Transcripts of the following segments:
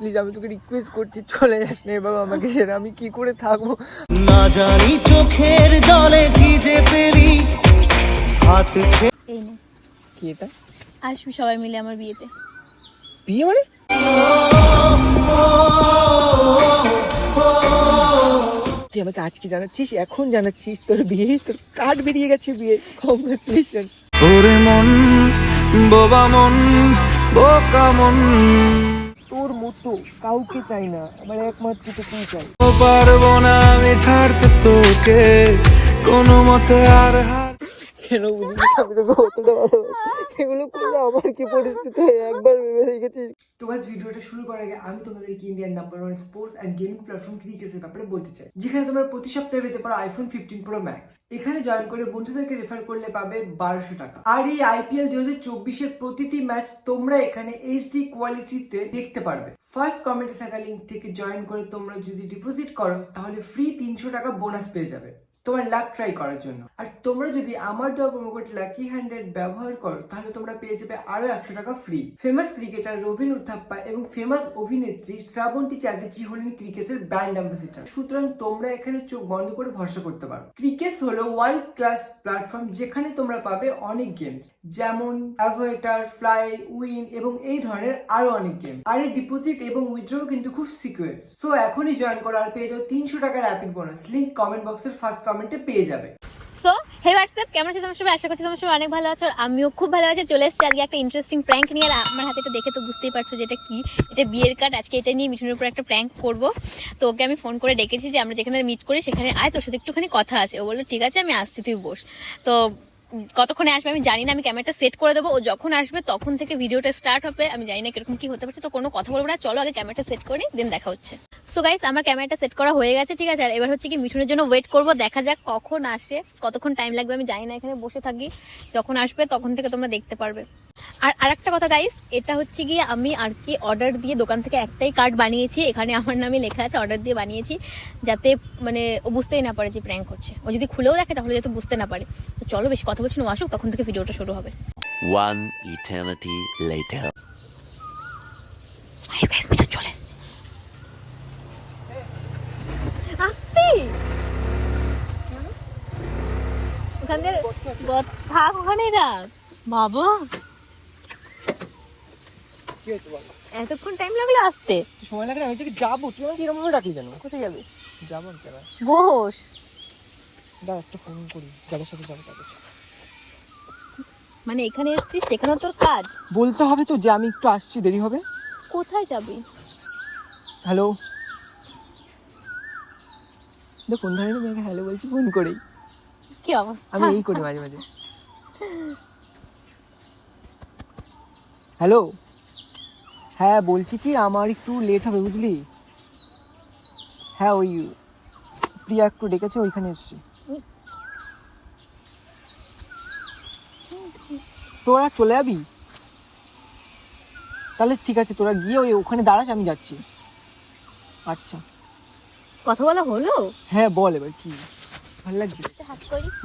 Please আমি তোকে request করছি চলে যাস না বাবা আমাকে সেটা আমি কি করে থাকব? না জানি চোখের জলে ভিজে পেরি হাত ছে- এই নে। কি এটা? আসবি সবাই মিলে আমার বিয়েতে। বিয়ে মানে? তুই আমাকে আজকে জানাচ্ছিস এখন জানাচ্ছিস তোর বিয়ে তোর কার্ড বেরিয়ে গেছে বিয়ে। কংগ্রাচুলেশন ওরে মন বোবা মন বোকা মন। তোর মতো কাউকে চাই না, আমার একমাত্র তোকেই চাই। পারব না আমি ছাড়তে তোকে, কোনো মতে আর কেন বুঝলি? আমি এগুলো করলে আমার কি পরিস্থিতি হয়? একবার ভেবে দেখেছিস? তো ভিডিওটা শুরু করার আগে আমি তোমাদেরকে Indian number one sports and gaming platform ক্রিকেটের ব্যাপারে বলতে চাই। যেখানে তোমরা প্রতি সপ্তাহে পেতে পারো আইফোন ফিফটিন প্রো ম্যাক্স এখানে জয়েন করে বন্ধুদেরকে রেফার করলে পাবে বারোশো টাকা। আর এই আইপিএল দুই হাজার চব্বিশের প্রতিটি ম্যাচ তোমরা এখানে এইচডি কোয়ালিটিতে দেখতে পারবে। ফার্স্ট কমেন্টে থাকা লিঙ্ক থেকে জয়েন করে তোমরা যদি ডিপোজিট করো, তাহলে ফ্রি তিনশো টাকা বোনাস পেয়ে যাবে। তোমার লাক ট্রাই করার জন্য। আর তোমরা যদি আমার দেওয়া প্রোমো কোড লাকি হান্ড্রেড ব্যবহার করো, তাহলে তোমরা পেয়ে যাবে আরও একশো টাকা free famous cricketer Robin Uthappa এবং ফেমাস অভিনেত্রী শ্রাবন্তী চ্যাটার্জি হলেন ক্রিকেটের ব্র্যান্ড অ্যাম্বাসিডার সুতরাং তোমরা এখানে চোখ বন্ধ করে ভরসা করতে পারো। ক্রিকেট হলো ওয়ার্ল্ড ক্লাস প্ল্যাটফর্ম যেখানে তোমরা পাবে অনেক গেমস যেমন অ্যাভোয়েটার ফ্লাই উইন এবং এই ধরনের আরও অনেক গেম আর এই ডিপোজিট এবং উইথড্র কিন্তু খুব সিকিউর সো এখনই জয়েন করো আর পেয়ে যাও তিনশো টাকার অ্যাপিক বোনাস লিঙ্ক কমেন্ট বক্সের ফার্স্ট কমেন্টে পেয়ে যাবে। সো হে হোয়াটসঅ্যাপ কেমন আছে তোমার সবাই? আশা করছি তোমার সবাই অনেক ভালো আছো আর আমিও খুব ভালো আছি। চলে এসেছি আজকে একটা ইন্টারেস্টিং প্র্যাঙ্ক নিয়ে আর আমার হাতে এটা দেখে তো বুঝতেই পারছ যে এটা কি। এটা বিয়ের কার্ড আজকে এটা নিয়ে মিঠুনের উপর একটা প্র্যাঙ্ক করব। তো ওকে আমি ফোন করে ডেকেছি যে আমরা যেখানে মিট করি সেখানে আয়, তোর সাথে একটুখানি কথা আছে। ও বলল, ঠিক আছে, আমি আসছি, তুই বস। তো কতক্ষণে আসবে আমি জানি না, আমি ক্যামেরাটা সেট করে দেবো, ও যখন আসবে তখন থেকে ভিডিওটা স্টার্ট হবে, আমি জানি না কীরকম কি হতে পারছে, তো কোনো কথা বলব না, চলো আগে ক্যামেরাটা সেট করি দিন দেখা হচ্ছে। সো গাইস আমার ক্যামেরাটা সেট করা হয়ে গেছে, ঠিক আছে? আর এবার হচ্ছে কি মিঠুনের জন্য ওয়েট করব, দেখা যাক কখন আসে, কতক্ষণ টাইম লাগবে, আমি জানি না, এখানে বসে থাকি, যখন আসবে তখন থেকে তোমরা দেখতে পারবে। আর আরেকটা কথা গাইস এটা হচ্ছে গিয়ে আমি আর কি অর্ডার দিয়ে দোকান থেকে একটাই কার্ড বানিয়েছি। এখানে আমার নামে লেখা আছে অর্ডার দিয়ে বানিয়েছি যাতে মানে ও বুঝতেই না পারে যে প্র্যাঙ্ক হচ্ছে ও যদি খুলেও দেখে তাহলে যাতে বুঝতে না পারে। তো চলো বেশি কথা বলছি ও আসুক তখন থেকে ভিডিওটা শুরু হবে। One eternity later. Guys guys চলে এসছে। আসতে! ওখান থাক ওখানে রাখ বাবা! কি হয়েছে বল? এতক্ষণ টাইম লাগল আসতে। সময় লাগে আমি তোকে যাব। তুই আমাকে এরকম ভাবে ডাকলি জানো? কোথায় যাবি? যাব এক জায়গায় বস। দাঁড়া একটা ফোন করি। যাদের সাথে যাব তাদের মানে এখানে এসেছিস সেখানে তোর কাজ? বলতে হবে তো যে আমি একটু আসছি দেরি হবে? কোথায় যাবি? হ্যালো কোন ধরনের মেয়েকে হ্যালো বলছি ফোন করেই। কি অবস্থা? আমি এই করি মাঝে মাঝে। হ্যালো হ্যাঁ বলছি কি আমার একটু লেট হবে বুঝলি? হ্যাঁ ওই প্রিয়া একটু ডেকেছে ওইখানে এসছি। তোরা চলে যাবি? তাহলে ঠিক আছে তোরা গিয়ে ওই ওখানে দাঁড়াস আমি যাচ্ছি। আচ্ছা। কথা বলা হলো? হ্যাঁ বল এবার কি। ভালো লাগছে?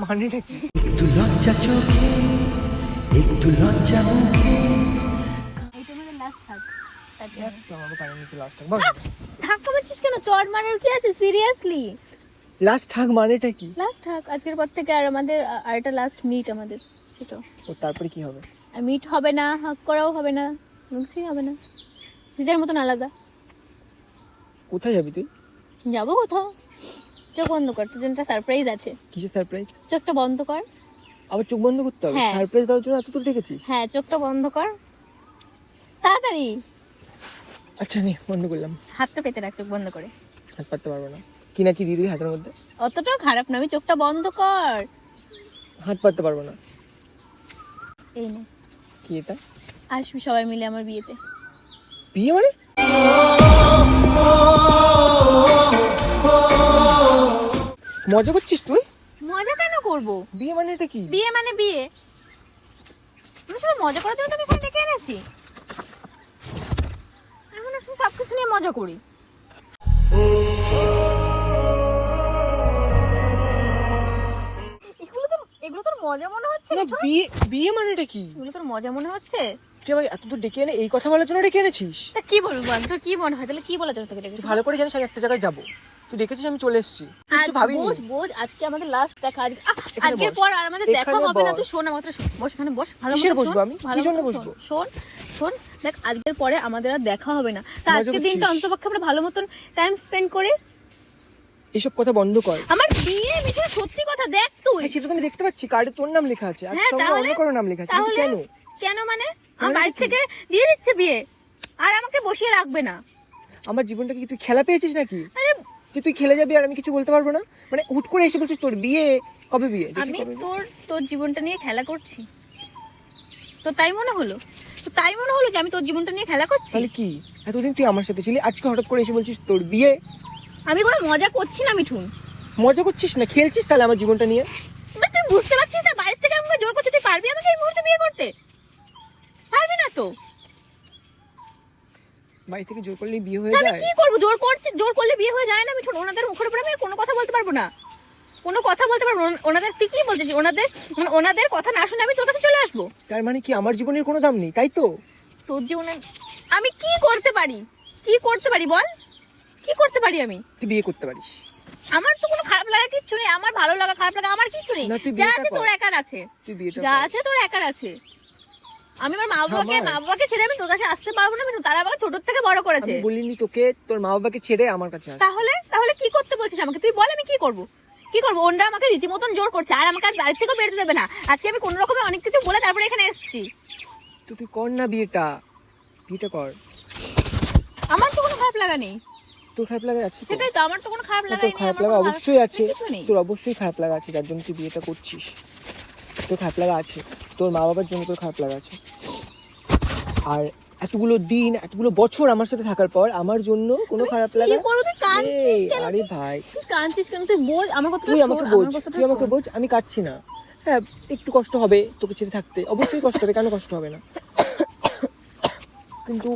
মানেটা কি? একটু লজ্জা চোখে একটু লজ্জা মুখে ধাক্কা মারছিস কেন? চট মারার কি আছে? সিরিয়াসলি লাস্ট থাক মানেটা কি? লাস্ট থাক আজকের পর থেকে আর আমাদের আর একটা লাস্ট মিট আমাদের সেটা ও তারপরে কি হবে? আর মিট হবে না হাক করাও হবে না কিছুই হবে না। নিজের মতন আলাদা। কোথায় যাবি তুই? যাব কোথাও। চোখ বন্ধ কর তোর জন্য একটা সারপ্রাইজ আছে। কিসের সারপ্রাইজ চোখটা বন্ধ কর। আবার চোখ বন্ধ করতে হবে? হ্যাঁ। সারপ্রাইজ দেওয়ার জন্য এত দূর ডেকেছিস? হ্যাঁ চোখটা বন্ধ কর। তাড়াতাড়ি। আচ্ছা নে বন্ধ করলাম। হাতটা পেতে রাখ চোখ বন্ধ করে। হাত পাততে পারব না। কি না কি দিয়ে দিবি হাতের মধ্যে? অতটাও খারাপ না আমি চোখটা বন্ধ কর। হাত পাততে পারব না। এই নে। কি এটা? আসবি সবাই মিলে আমার বিয়েতে। বিয়ে মানে? মজা করছিস তুই? মজা কেন করব? বিয়ে মানে এটা কি? বিয়ে মানে বিয়ে। তুমি শুধু মজা করার জন্য তো আমি এখানে ডেকে এনেছি। সবকিছু সব কিছু নিয়ে মজা করি। এগুলো তো এগুলো তোর মজা মনে হচ্ছে বিয়ে বিয়ে মানে এটা কি? এগুলো তোর মজা মনে হচ্ছে? তুই আমাকে এত দূর ডেকে এনে এই কথা বলার জন্য ডেকে এনেছিস? তা কি বলব? বল তোর কি মনে হয়? তাহলে কি বলা যাবে তোকে ডেকেছি? ভালো করে জানিস আমি একটা জায়গায় যাব। তুই ডেকেছিস আমি চলে এসেছি। তুই বোঝ বোঝ আজকে আমাদের লাস্ট দেখা। আজকে আজকের পর আর আমাদের দেখা হবে না। তুই শোন বস এখানে বস। ভালো মতো বসবো আমি? কি জন্য বসবো? শোন শোন। দেখ আজকের পরে আমাদের আর দেখা হবে না। তা আজকের দিনটা? অন্তপক্ষে আমরা ভালো মতন টাইম স্পেন্ড করে এসব কথা বন্ধ কর। আমার বিয়ে মিঠে সত্যি কথা দেখ তুই। হ্যাঁ, সেটা তো আমি দেখতে পাচ্ছি। কার্ডে তোর নাম লেখা আছে। আর হ্যাঁ সঙ্গে অন্য কারও নাম লেখা আছে। কেন? কেন মানে? আমার বাড়ি থেকে দিয়ে দিচ্ছে বিয়ে। আর আমাকে বসিয়ে রাখবে না। আমার জীবনটাকে কি তুই খেলা পেয়েছিস নাকি? আরে যে তুই খেলে যাবি আর আমি কিছু বলতে পারব না? মানে হুট করে এসে বলছিস তোর বিয়ে কবে বিয়ে? আমি তোর তোর জীবনটা নিয়ে খেলা করছি। তো তাই মনে হলো? তো তাই মনে হলো যে আমি তোর জীবনটা নিয়ে খেলা করছি? তাহলে কি? এতদিন তুই আমার সাথে ছিলি আজকে হঠাৎ করে এসে বলছিস তোর বিয়ে? আমি কোনো মজা করছি না মিঠুন। মজা করছিস না? খেলছিস তাহলে আমার জীবনটা নিয়ে? তুই বুঝতে পারছিস না বাড়ির থেকে আমাকে জোর করছে তুই পারবি আমাকে এই মুহূর্তে বিয়ে করতে? পারবি না তো। বাড়ি থেকে জোর করলেই বিয়ে হয়ে আমি যায়? কি করব? জোর করছে জোর করলে বিয়ে হয়ে যায় না মিঠুন ওনাদের মুখের উপরে আমি আর কোনো কথা বলতে পারব না। কোনো কথা বলতে পারব ওনাদের তুই কি বলছিস? ওনাদের মানে ওনাদের কথা না শুনে আমি তোর কাছে চলে আসব? তার মানে কি আমার জীবনের কোনো দাম নেই তাই তো? তোর জীবনে আমি কি করতে পারি? কি করতে পারি বল? কি করতে পারি আমি? তুই বিয়ে করতে পারিস। আমার তো কোনো খারাপ লাগা কিচ্ছু নেই। আমার ভালো লাগা খারাপ লাগা আমার কিছু নেই। যা আছে তোর একার আছে। যা আছে তোর একার আছে। আমি আমার মা বাবাকে মা বাবাকে ছেড়ে আমি তোর কাছে আসতে পারব না মিঠু তারা আমাকে ছোট থেকে বড় করেছে। আমি বলিনি তোকে তোর মা বাবাকে ছেড়ে আমার কাছে আস। তাহলে তাহলে কি করতে বলছিস আমাকে? তুই বল আমি কি করব? কি করব? ওনরা আমাকে রীতিমতন জোর করছে আর আমাকে আর বাড়ি থেকেও বেরোতে দেবে না। আজকে আমি কোনো রকমে অনেক কিছু বলে তারপরে এখানে এসেছি। তো তুই কর না বিয়েটা। বিয়েটা কর। আমার তো কোনো খারাপ লাগা নেই। তোর খারাপ লাগা আছে সেটাই তো আমার তো কোনো খারাপ লাগা তোর খারাপ লাগা অবশ্যই আছে। তোর অবশ্যই খারাপ লাগা আছে যার জন্য তুই বিয়েটা করছিস। তোর খারাপ লাগা আছে। তোর মা বাবার জন্য তোর খারাপ লাগা আছে। আর এতগুলো দিন এতগুলো বছর আমার সাথে থাকার পর আমার জন্য কোনো খারাপ লাগা আরে ভাই। তুই কাঁদছিস কেন? তুই বোঝ আমার কথাটা তুই আমাকে বোঝ তুই আমাকে বোঝ আমি কাটছি না। হ্যাঁ একটু কষ্ট হবে তোকে ছেড়ে থাকতে। অবশ্যই কষ্ট হবে কেন কষ্ট হবে না? কিন্তু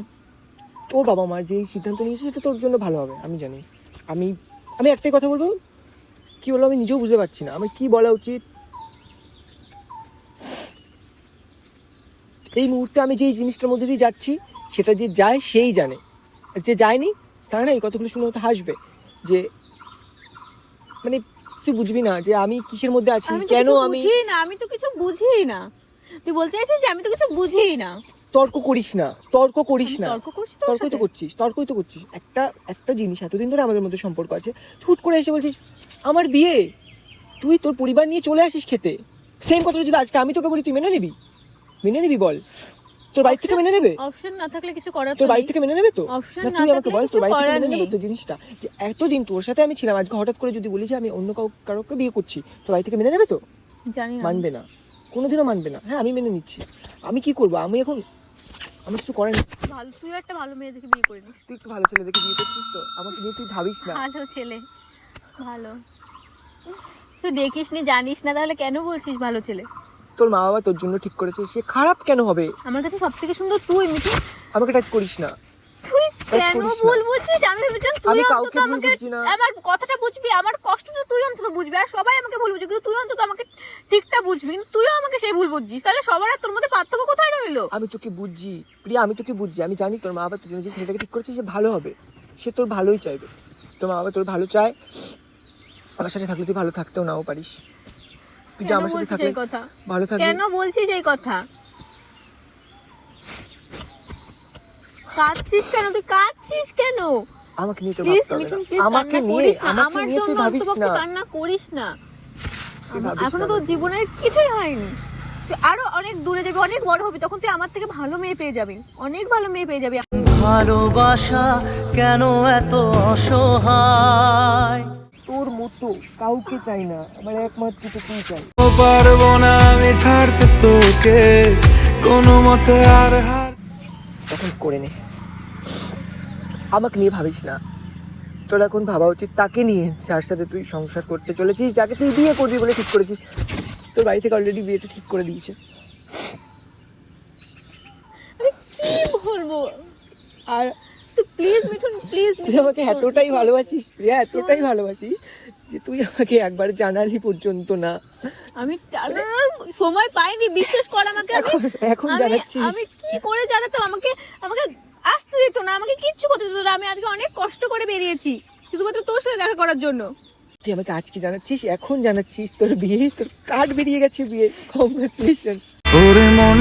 তোর বাবা মার যে সিদ্ধান্ত নিয়েছে সেটা তোর জন্য ভালো হবে আমি জানি। আমি আমি একটাই কথা বলব কি বলব আমি নিজেও বুঝতে পারছি না। আমার কি বলা উচিত এই মুহূর্তে আমি যেই জিনিসটার মধ্যে দিয়ে যাচ্ছি সেটা যে যায় সেই জানে। আর যে যায়নি তারা না এই কথাগুলো শুনে হয়তো হাসবে যে মানে তুই বুঝবি না যে আমি কিসের মধ্যে আছি কেন আমি বুঝি না আমি তো কিছু বুঝি না। তুই বলতে চাইছিস যে আমি তো কিছু বুঝি না। তর্ক করিস না তর্ক করিস না। তর্ক করছি তোর তর্কই তো করছিস তর্কই তো করছিস। একটা একটা জিনিস এতদিন ধরে আমাদের মধ্যে সম্পর্ক আছে হুট করে এসে বলছিস আমার বিয়ে? তুই তোর পরিবার নিয়ে চলে আসিস খেতে? সেম কথাটা যদি আজকে আমি তোকে বলি তুই মেনে নিবি? মেনে নিবি বল। তোর বাড়ি থেকে মেনে নেবে? অপশন না থাকলে কিছু করার তোর বাড়ি থেকে মেনে নেবে তো? Option না, না তুই আমাকে বল তোর বাড়ি থেকে মেনে নেবে তো জিনিসটা? যে এতদিন তোর সাথে আমি ছিলাম আজকে হঠাৎ করে যদি বলি যে আমি অন্য কাউ কারোকে বিয়ে করছি তোর বাড়ি থেকে মেনে নেবে তো? জানি না। মানবে না। কোনোদিনও মানবে না। হ্যাঁ আমি মেনে নিচ্ছি। আমি কি করব? আমি এখন আমার কিছু করার নেই। ভালো তুই একটা ভালো মেয়ে দেখে বিয়ে করে তুই একটু ভালো ছেলে দেখে বিয়ে করছিস তো? আমাকে নিয়ে তুই ভাবিস না। ভালো ছেলে। ভালো। তুই দেখিস নি জানিস না তাহলে কেন বলছিস ভালো ছেলে? তোর মা বাবা তোর জন্য ঠিক করেছে সে খারাপ কেন হবে? আমার কাছে সব থেকে সুন্দর তুই মিঠু আমাকে টাচ করিস না। কেন ভুল বুঝছিস? আমি ভেবেছিলাম তুই অন্তত আমাকে। আমার কথাটা বুঝবি আমার কষ্টটা তুই অন্তত বুঝবি আর সবাই আমাকে ভুল বুঝবে কিন্তু তুই অন্তত আমাকে ঠিকটা বুঝবি কিন্তু তুইও আমাকে সেই ভুল বুঝছিস। তাহলে সবার আর তোর মধ্যে পার্থক্য কোথায় রইল? আমি তোকে বুঝছি প্রিয়া আমি তোকে বুঝছি। আমি জানি তোর মা বাবা তোর জন্য যে ছেলেটাকে ঠিক করেছে সে ভালো হবে। সে তোর ভালোই চাইবে। তোর মা বাবা তোর ভালো চায়। আমার সাথে থাকলে তুই ভালো থাকতেও নাও পারিস। তুই যে আমার সাথে থাকলে ভালো থাকবি। কেন বলছিস এই কথা? কাঁদছিস কেন? তুই কাঁদছিস কেন? আমাকে নিয়ে তো আমাকে নিয়ে আমাকে নিয়ে তুই ভাবিস না। কান্না করিস না। এখনও। তোর জীবনের কিছুই হয়নি। তুই আরও অনেক দূরে যাবি অনেক বড় হবি তখন তুই আমার থেকে ভালো মেয়ে পেয়ে যাবি। অনেক ভালো মেয়ে পেয়ে যাবি। ভালোবাসা কেন এত অসহায়? মতো কাউকে চাই না আমার একমাত্র তুই চাই। পারব না আমি ছাড়তে তোকে কোনো মতে আর হার তখন করে নে। আমাকে নিয়ে ভাবিস না। তোর এখন ভাবা উচিত তাকে নিয়ে যার সাথে তুই সংসার করতে চলেছিস যাকে তুই বিয়ে করবি বলে ঠিক করেছিস। তোর বাড়ি থেকে অলরেডি বিয়েটা ঠিক করে দিয়েছে। কি বলব? আর তুই প্লিজ মিঠুন প্লিজ তুই আমাকে এতটাই ভালোবাসিস প্রিয়া এতটাই ভালোবাসিস যে তুই আমাকে একবার জানালি পর্যন্ত না। আমি সময় পাইনি বিশ্বাস কর আমাকে এখন- এখন আমি- জানাচ্ছিস। আমি কি করে জানাতাম? আমাকে আমাকে আসতে দিত না আমাকে কিচ্ছু করতে দিত না। আমি আজকে অনেক কষ্ট করে বেরিয়েছি শুধুমাত্র তোর সাথে দেখা করার জন্য। তুই আমাকে আজকে জানাচ্ছিস এখন জানাচ্ছিস তোর বিয়ে তোর কার্ড বেরিয়ে গেছে বিয়ে। কংগ্রাচুলেশন ওরে মন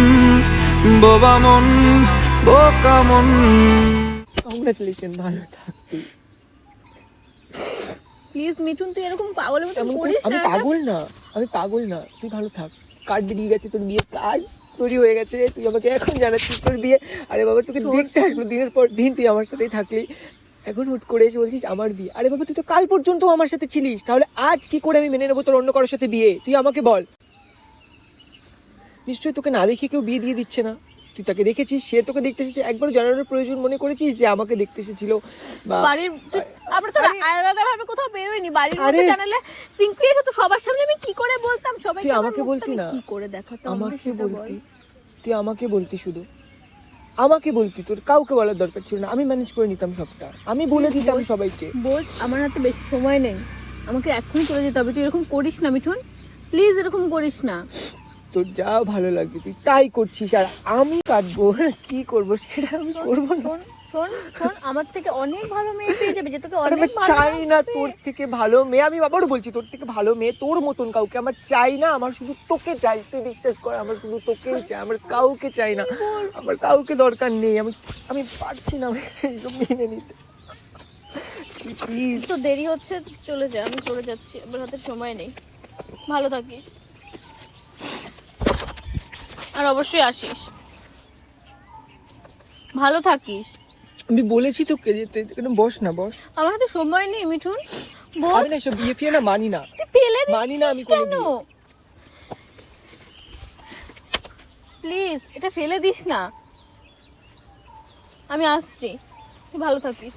বোবা মন বোকা মন। কংগ্রাচুলেশন ভালো থাক তুই। প্লিজ মিঠুন তুই এরকম পাগলের মতো আমি পাগল না আমি পাগল না। তুই ভালো থাক। কার্ড বেরিয়ে গেছে তোর বিয়ে কার্ড তৈরি হয়ে গেছে? তুই আমাকে এখন জানাচ্ছিস তোর বিয়ে। আরে বাবা তোকে দেখতে আসলো দিনের পর দিন তুই আমার সাথেই থাকলি। এখন হুট করে এসে বলছিস আমার বিয়ে। আরে বাবা তুই তো কাল পর্যন্ত আমার সাথে ছিলিস। তাহলে আজ কি করে আমি মেনে নেব তোর অন্য কারোর সাথে বিয়ে? তুই আমাকে বল। নিশ্চয়ই তোকে না দেখে কেউ বিয়ে দিয়ে দিচ্ছে না। তুই তাকে দেখেছিস সে তোকে দেখতে এসেছে। একবার জানানোর প্রয়োজন মনে করেছিস যে আমাকে দেখতে এসেছিল? বা বাড়ির আমরা তো আলাদা ভাবে বাড়ির মধ্যে জানালে সিনক্রিয়েট হতো সবার সামনে আমি কি করে বলতাম? সবাই আমাকে বলতি না? কি করে দেখাতাম আমাকে বলতি। তুই আমাকে বলতি শুধু। আমাকে বলতি তোর কাউকে বলার দরকার ছিল না। আমি ম্যানেজ করে নিতাম সবটা। আমি বলে দিতাম সবাইকে। বোঝ আমার হাতে বেশি সময় নেই। আমাকে এখনই চলে যেতে হবে। তুই এরকম করিস না মিঠুন। প্লিজ এরকম করিস না। তোর যা ভালো লাগছে তুই তাই করছিস। আর আমি কাটবো কি করব সেটা আমি করব না। শোন শোন আমার থেকে অনেক ভালো মেয়ে পেয়ে যাবে যে তোকে অনেক চাই না তোর থেকে ভালো মেয়ে আমি আবারও বলছি তোর থেকে ভালো মেয়ে তোর মতন কাউকে আমার চাই না আমার শুধু তোকে চাই তুই বিশ্বাস কর আমার শুধু তোকেই চাই আমার কাউকে চাই না আমার কাউকে দরকার নেই আমি আমি পারছি না আমি এইসব মেনে নিতে। তো দেরি হচ্ছে চলে যা আমি চলে যাচ্ছি আমার হাতে সময় নেই। ভালো থাকিস। আর অবশ্যই আসিস। ভালো থাকিস। আমি বলেছি তোকে যেতে এখানে বস না বস। আমার হাতে সময় নেই মিঠুন। বল আমি না এসব বিয়ে ফিয়ে না মানি না। তুই ফেলে মানি না আমি কেন প্লিজ এটা ফেলে দিস না। আমি আসছি। তুই ভালো থাকিস।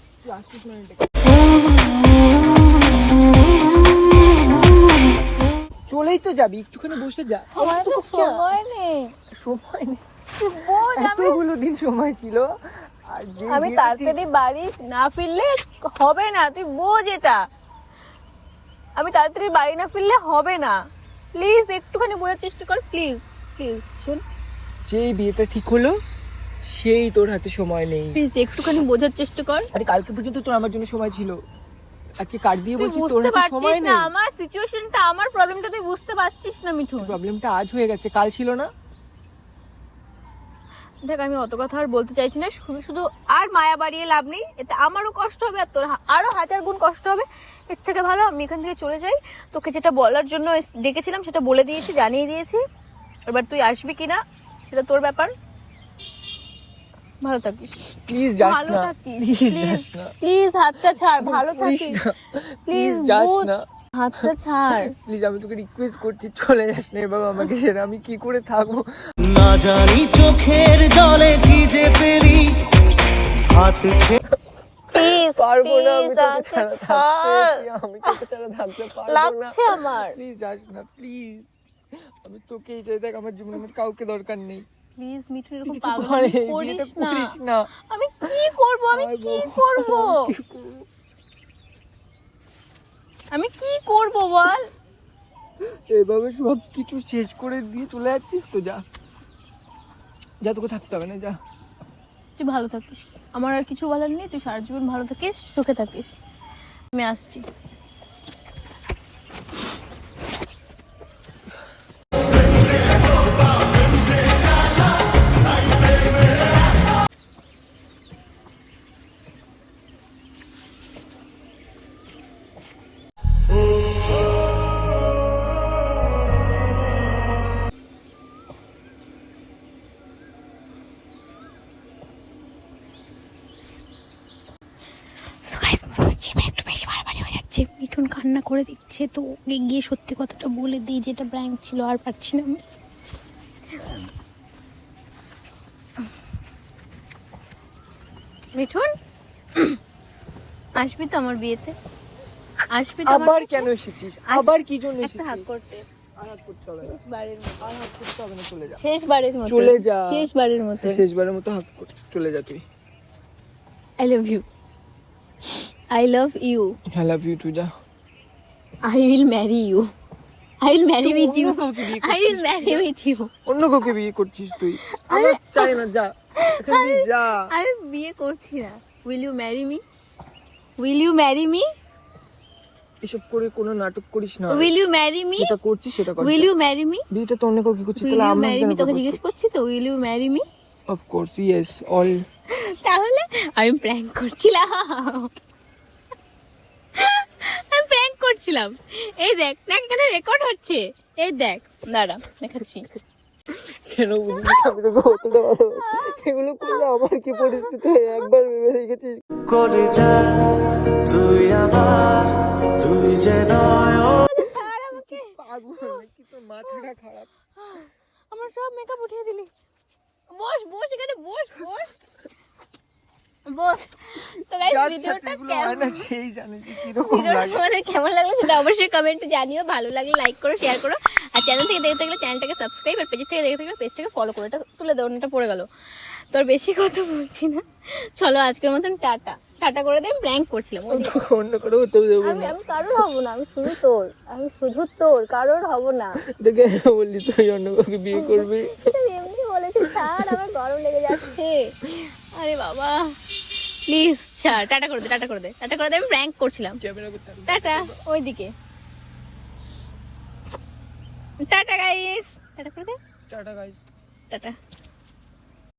চলেই তো যাবি একটুখানি বসে যা। তো সময় নেই। সময় নেই। এতগুলো দিন সময় ছিল। আমি তাড়াতাড়ি বাড়ি না ফিরলে হবে না তুই বোঝ এটা। আমি তাড়াতাড়ি বাড়ি না ফিরলে হবে না। প্লিজ একটুখানি বোঝার চেষ্টা কর প্লিজ প্লিজ শোন। যেই বিয়েটা ঠিক হলো সেই তোর হাতে সময় নেই। প্লিজ একটুখানি বোঝার চেষ্টা কর। আরে কালকে পর্যন্ত তোর আমার জন্য সময় ছিল। আজকে কার্ড দিয়ে বলছিস তোর হাতে সময় না নেই? আমার সিচুয়েশনটা আমার প্রবলেমটা তুই বুঝতে পারছিস না মিঠুন। প্রবলেমটা আজ হয়ে গেছে কাল ছিল না। দেখ আমি অত কথা আর বলতে চাইছি না। শুধু শুধু আর মায়া বাড়িয়ে লাভ নেই। এতে আমারও কষ্ট হবে আর তোর হা- আরও হাজার গুণ কষ্ট হবে। এর থেকে ভালো আমি এখান থেকে চলে যাই। তোকে যেটা বলার জন্য ডেকেছিলাম সেটা বলে দিয়েছি জানিয়ে দিয়েছি। এবার তুই আসবি কিনা সেটা তোর ব্যাপার। ভালো থাকিস। প্লিজ যাস ভালো থাকিস। প্লিজ না। হাতটা ছাড় ভালো থাকিস। প্লিজ যাস না। হাতটা ছাড়। প্লিজ আমি তোকে রিকোয়েস্ট করছি চলে যাস না বাবা আমাকে সেটা আমি কি করে থাকব? না জানি চোখের জলে ভিজে ফেরি হাত ছে পারব না আমি তোকে ছাড়া থাকতে আমি তোকে ছাড়া থাকতে পারব না। লাগছে আমার। প্লিজ যাস না প্লিজ আমি তোকেই চাই দেখ আমার জীবনে আমার কাউকে দরকার নেই। প্লিজ মিঠু এরকম পাগল করিস না। আমি কি করব? আমি কি করব? আমি কি করব বল? এভাবে সব কিছু শেষ করে দিয়ে চলে যাচ্ছিস তো যা। যা তোকে থাকতে হবে না যা। তুই ভালো থাকিস। আমার আর কিছু বলার নেই তুই সারা জীবন ভালো থাকিস সুখে থাকিস। আমি আসছি। করে দিচ্ছে। তো ওকে গিয়ে সত্যি কথাটা বলে দিই যেটা ব্র্যাঙ্ক ছিল আর পারছি না আমি। মিঠুন আসবি তো আমার বিয়েতে? আসবি তো আবার কেন এসেছিস? আবার কি জন্য এসেছিস? হাত করতে। শেষবারের মতো। চলে যা। শেষবারের মতো। চলে যা। শেষবারের মতো। হাত চলে যা তুই। I love you I love you I love you too যা I will marry you I will marry with you I will marry with you অন্য কাউকে বিয়ে করছিস তুই? আমার চাই না যা। এখান থেকে যা। আমি বিয়ে করছি না। Will you marry me will you marry me এসব করে কোনো নাটক করিস না। উইল ইউ ম্যারি মি যেটা করছিস সেটা কর। উইল ইউ ম্যারি মি বিয়েটা তো অন্য কাউকে করছিস তাহলে আমার ম্যারি মি তোকে জিজ্ঞেস করছি তো will you marry me of course yes all তাহলে আমি প্র্যাঙ্ক করছিলাম। আমি করছিলাম। এই দেখ দেখ এখানে রেকর্ড হচ্ছে। এই দেখ দাঁড়া দেখাচ্ছি। এগুলো করলে আমার কি পরিস্থিতি একবার ভেবে দেখেছিস? তুই আমার তুই যে নয় মাথাটা খারাপ? আমার সব মেকআপ উঠিয়ে দিলি। বস বস এখানে বস বস। বস তো গাইস ভিডিওটা কেমন? সেই জানে যে কীরকম ভিডিওটা লাগে। তোমাদের কেমন লাগল সেটা অবশ্যই কমেন্টে জানিও। ভালো লাগলে লাইক করো শেয়ার করো। আর চ্যানেল থেকে দেখতে গেলে চ্যানেলটাকে সাবস্ক্রাইব আর পেজ থেকে দেখতে গেলে পেজটাকে ফলো করো। এটা তুলে দেবো এটা পড়ে গেল। তোর বেশি কথা বলছি না। চলো আজকের মতন টাটা। টাটা করে দিয়ে প্র্যাঙ্ক করছিলাম। অন্য করে হতেও দেবো আমি আমি কারোর হব না আমি শুধু তোর। আমি শুধু তোর কারোর হব না। দেখে বললি তুই অন্য কাউকে বিয়ে করবি। এমনি বলেছিস ছাড় আমার গরম লেগে যাচ্ছে। আরে বাবা। প্লিজ ছাড় টাটা করে দে টাটা করে দে টাটা করে দে আমি র্যাঙ্ক করছিলাম। টাটা ওইদিকে। টাটা গাইস টাটা করে দে। Tata guys tata.